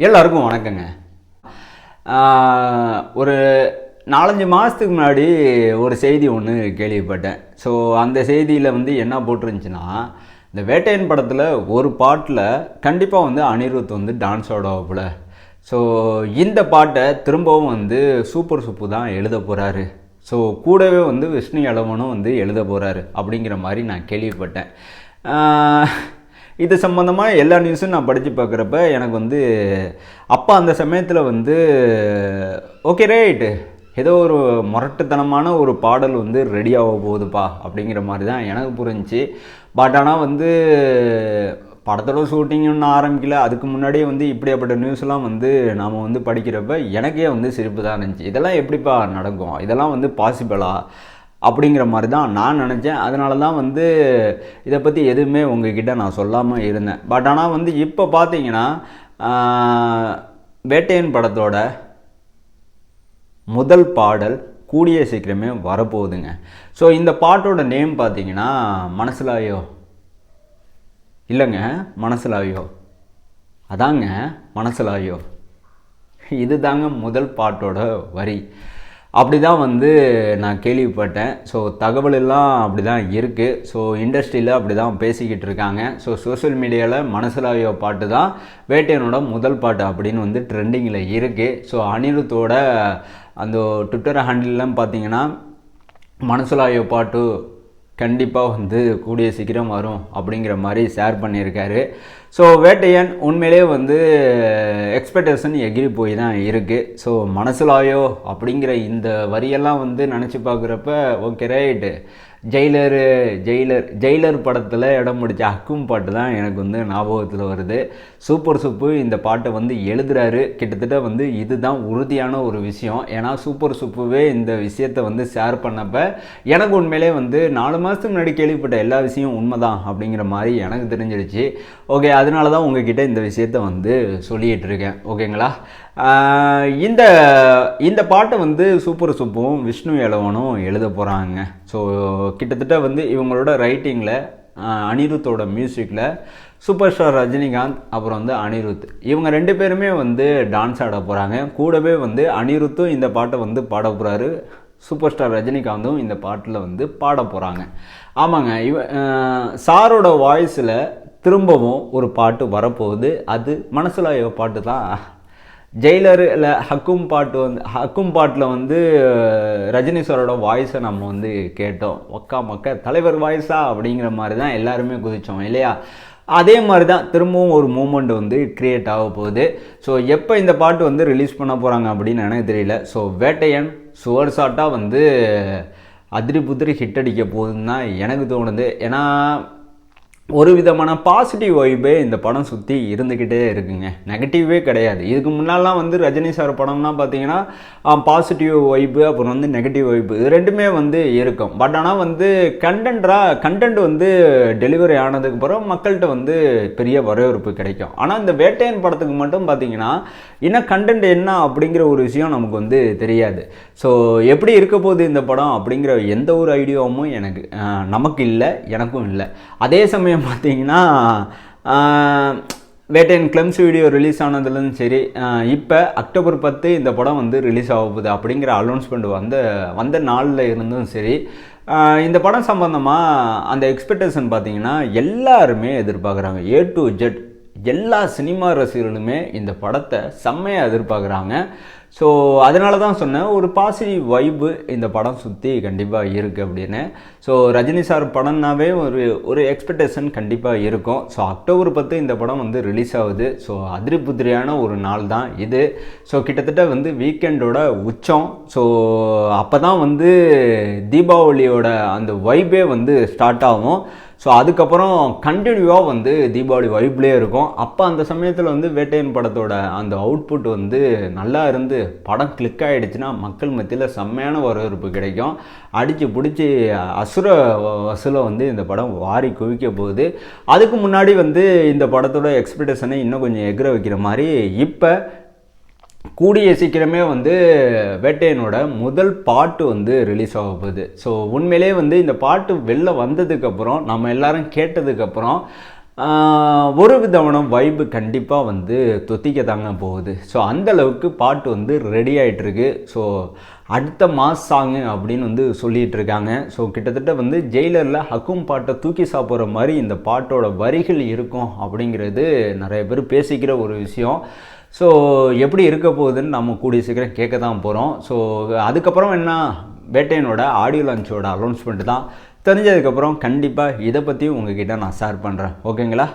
எல்லாருக்கும் வணக்கங்க. ஒரு நாலஞ்சு மாதத்துக்கு முன்னாடி ஒரு செய்தி ஒன்று கேள்விப்பட்டேன். ஸோ அந்த செய்தியில் வந்து என்ன போட்டிருந்துச்சுன்னா இந்த வேட்டையன் படத்தில் ஒரு பாட்டில் கண்டிப்பாக வந்து அனிருத் வந்து டான்ஸ் ஆடுவாப்புல ஸோ இந்த பாட்டை திரும்பவும் வந்து சூப்பர் சூப்பு தான் எழுத போகிறாரு ஸோ கூடவே வந்து விஷ்ணு இளவனும் வந்து எழுத போகிறாரு அப்படிங்கிற மாதிரி நான் கேள்விப்பட்டேன். இது சம்மந்தமாக எல்லா நியூஸும் நான் படித்து பார்க்குறப்ப எனக்கு வந்து அப்பா அந்த சமயத்தில் வந்து ஓகே ரைட்டு ஏதோ ஒரு முரட்டுத்தனமான ஒரு பாடல் வந்து ரெடியாக போகுதுப்பா அப்படிங்கிற மாதிரி தான் எனக்கு புரிஞ்சிச்சு. பட் ஆனால் வந்து படத்தோட ஷூட்டிங் ஒன்றும் ஆரம்பிக்கல. அதுக்கு முன்னாடியே வந்து இப்படியாப்பட்ட நியூஸ்லாம் வந்து நாம் வந்து படிக்கிறப்ப எனக்கே வந்து சிரிப்பு தான் இருந்துச்சு. இதெல்லாம் எப்படிப்பா நடக்கும்? இதெல்லாம் வந்து பாசிபிளா அப்படிங்கிற மாதிரி தான் நான் நினச்சேன். அதனால தான் வந்து இதை பற்றி எதுவுமே உங்ககிட்ட நான் சொல்லாமல் இருந்தேன். பட் ஆனால் வந்து இப்போ பார்த்தீங்கன்னா வேட்டையன் படத்தோட முதல் பாடல் கூடிய சீக்கிரமே வரப்போகுதுங்க. ஸோ இந்த பாட்டோட நேம் பார்த்தீங்கன்னா மனசிலாயோ. இல்லைங்க மனசிலாயோ. அதாங்க மனசிலாயோ. இது தாங்க முதல் பாட்டோட வரி. அப்படி தான் வந்து நான் கேள்விப்பட்டேன். ஸோ தகவல் எல்லாம் அப்படி தான் இருக்குது ஸோ இண்டஸ்ட்ரியில் அப்படி தான் பேசிக்கிட்டு இருக்காங்க. ஸோ சோஷியல் மீடியாவில் மனசிலாயோ பாட்டு தான் வேட்டையனோட முதல் பாட்டு அப்படின்னு வந்து ட்ரெண்டிங்கில் இருக்குது ஸோ அனிருத்தோட அந்த ட்விட்டர் ஹேண்டில்லாம் பார்த்தீங்கன்னா மனசுலாயோ பாட்டு கண்டிப்பாக வந்து கூடிய சீக்கிரம் வரும் அப்படிங்கிற மாதிரி ஷேர் பண்ணியிருக்காரு. ஸோ வேட்டையன் உண்மையிலேயே வந்து எக்ஸ்பெக்டேஷன் எகிரி போய் தான் இருக்குது ஸோ மனசுலாயோ அப்படிங்கிற இந்த வரியெல்லாம் வந்து நினச்சி பார்க்குறப்ப okay right Jailer Jailer Jailer படத்தில் இடம் பிடிச்ச அக்கும் பாட்டு தான் எனக்கு வந்து ஞாபகத்தில் வருது. சூப்பர் சூப்பு இந்த பாட்டை வந்து எழுதுறாரு. கிட்டத்தட்ட வந்து இதுதான் உறுதியான ஒரு விஷயம். ஏன்னா சூப்பர் சூப்புவே இந்த விஷயத்தை வந்து ஷேர் பண்ணப்போ எனக்கு உண்மையிலே வந்து நாலு மாதத்துக்கு முன்னாடி கேள்விப்பட்ட எல்லா விஷயம் உண்மைதான் அப்படிங்கிற மாதிரி எனக்கு தெரிஞ்சிருச்சு ஓகே அதனால தான் உங்ககிட்ட இந்த விஷயத்த வந்து சொல்லிகிட்டு இருக்கேன். ஓகேங்களா இந்த இந்த பாட்டை வந்து சூப்பர் சுப்பும் விஷ்ணு இளவனும் எழுத போகிறாங்க ஸோ கிட்டத்தட்ட வந்து இவங்களோட ரைட்டிங்கில் அனிருத்தோட மியூசிக்கில் சூப்பர் ஸ்டார் ரஜினிகாந்த் அப்புறம் வந்து அனிருத். இவங்க ரெண்டு பேருமே வந்து டான்ஸ் ஆட போகிறாங்க கூடவே வந்து அனிருத்தும் இந்த பாட்டை வந்து பாட போகிறாரு சூப்பர் ஸ்டார் ரஜினிகாந்தும் இந்த பாட்டில் வந்து பாட போகிறாங்க ஆமாங்க இவ சாரோட வாய்ஸில் திரும்பவும் ஒரு பாட்டு வரப்போகுது. அது மனசில் பாட்டு தான். ஜெயிலரில் இல்லை ஹக்கும் பாட்டு வந்து ஹக்கும் பாட்டில் வந்து அஹ், ரஜினி சாரோட வாய்ஸை நம்ம வந்து கேட்டோம். ஒக்கா மக்க தலைவர் வாய்ஸா அப்படிங்கிற மாதிரி தான் எல்லாருமே குதித்தோம் இல்லையா? அதே மாதிரி தான் திரும்பவும் ஒரு மூமெண்ட் வந்து க்ரியேட் ஆக போகுது. ஸோ எப்போ இந்த பாட்டு வந்து ரிலீஸ் பண்ண போகிறாங்க அப்படின்னு எனக்கு தெரியல. ஸோ வேட்டையன் சுவர் ஷாட்டாக வந்து அதிரி புதிரி ஹிட் அடிக்க போகுதுன்னு தான் எனக்கு தோணுது. ஏன்னா ஒரு விதமான பாசிட்டிவ் வைபே இந்த படம் சுற்றி இருந்துக்கிட்டே இருக்குங்க. நெகட்டிவே கிடையாது. இதுக்கு முன்னாலாம் வந்து ரஜினி சார் படம்லாம் பார்த்தீங்கன்னா பாசிட்டிவ் வைப்பு அப்புறம் வந்து நெகட்டிவ் வைப்பு இது ரெண்டுமே வந்து இருக்கும். பட் ஆனால் வந்து கண்டென்ட்ராக கண்டென்ட் வந்து டெலிவரி ஆனதுக்கு அப்புறம் மக்கள்கிட்ட வந்து பெரிய வரவேற்பு கிடைக்கும். ஆனால் இந்த வேட்டையன் படத்துக்கு மட்டும் பார்த்தீங்கன்னா இன்னும் கண்டென்ட் என்ன அப்படிங்கிற ஒரு விஷயம் நமக்கு வந்து தெரியாது. ஸோ எப்படி இருக்க போகுது இந்த படம் அப்படிங்கிற எந்த ஒரு ஐடியாவும் எனக்கு நமக்கு இல்லை எனக்கும் இல்லை. அதே சமயம் பார்த்தீங்கன்னா அஹ், வேட்டையன் கிளம்ஸ் வீடியோ ரிலீஸ் ஆனதுலேருந்து சரி இப்போ அக்டோபர் பத்து இந்த படம் வந்து ரிலீஸ் ஆக போகுது அப்படிங்கிற அனௌன்ஸ்மெண்ட் வந்த வந்த நாளில் இருந்தும் சரி இந்த படம் சம்மந்தமாக அந்த எக்ஸ்பெக்டேஷன் பார்த்தீங்கன்னா எல்லாருமே எதிர்பார்க்குறாங்க. ஏ டு ஜெட் எல்லா சினிமா ரசிகர்களுமே இந்த படத்தை செம்மையாக எதிர்பார்க்குறாங்க. ஸோ அதனால தான் சொன்னேன் ஒரு பாசிட்டிவ் வைப்பு இந்த படம் சுற்றி கண்டிப்பாக இருக்குது அப்படின்னு. ஸோ ரஜினி சார் படம்னாவே ஒரு ஒரு எக்ஸ்பெக்டேஷன் கண்டிப்பாக இருக்கும். ஸோ அக்டோபர் பத்து இந்த படம் வந்து ரிலீஸ் ஆகுது. ஸோ அதிரி புதிரியான ஒரு நாள் தான் இது. ஸோ கிட்டத்தட்ட வந்து வீக்கெண்டோட உச்சம். ஸோ அப்போ தான் வந்து தீபாவளியோட அந்த வைபே வந்து ஸ்டார்ட் ஆகும். ஸோ அதுக்கப்புறம் கண்டினியூவாக வந்து தீபாவளி வைப்லேயே இருக்கும். அப்போ அந்த சமயத்தில் வந்து வேட்டையன் படத்தோட அந்த அவுட்புட் வந்து நல்லா இருந்து படம் கிளிக் ஆகிடுச்சுன்னா மக்கள் மத்தியில் செம்மையான வரவேற்பு கிடைக்கும். அடித்து பிடிச்சி அசுர வ- வசூலை வந்து இந்த படம் வாரி குவிக்க போகுது. அதுக்கு முன்னாடி வந்து இந்த படத்தோட எக்ஸ்பெக்டேஷனை இன்னும் கொஞ்சம் எகிர வைக்கிற மாதிரி இப்போ கூடிய சீக்கிரமே வந்து வேட்டையனோட முதல் பாட்டு வந்து ரிலீஸ் ஆக போகுது. ஸோ உண்மையிலே வந்து இந்த பாட்டு வெளில வந்ததுக்கப்புறம் நம்ம எல்லாரும் கேட்டதுக்கப்புறம் ஒரு விதமான வைப்பு கண்டிப்பாக வந்து தொத்திக்க தாங்க போகுது. ஸோ அந்த அளவுக்கு பாட்டு வந்து ரெடி ஆகிட்டுருக்கு ஸோ அடுத்த மாஸ் சாங்கு அப்படின்னு வந்து சொல்லிகிட்டு இருக்காங்க. ஸோ கிட்டத்தட்ட வந்து ஜெயிலரில் ஹக்கும் பாட்டை தூக்கி சாப்பிட்ற மாதிரி இந்த பாட்டோட வரிகள் இருக்கும் அப்படிங்கிறது நிறைய பேர் பேசிக்கிற ஒரு விஷயம். ஸோ எப்படி இருக்க போகுதுன்னு நம்ம கூடிய சீக்கிரம் கேட்க தான் போகிறோம் ஸோ அதுக்கப்புறம் என்ன? வேட்டையனோட ஆடியோ லான்ச்சோட அனௌன்ஸ்மெண்ட் தான். தெரிஞ்சதுக்கப்புறம் கண்டிப்பாக இதை பற்றியும் உங்ககிட்ட நான் ஷேர் பண்ணுறேன் ஓகேங்களா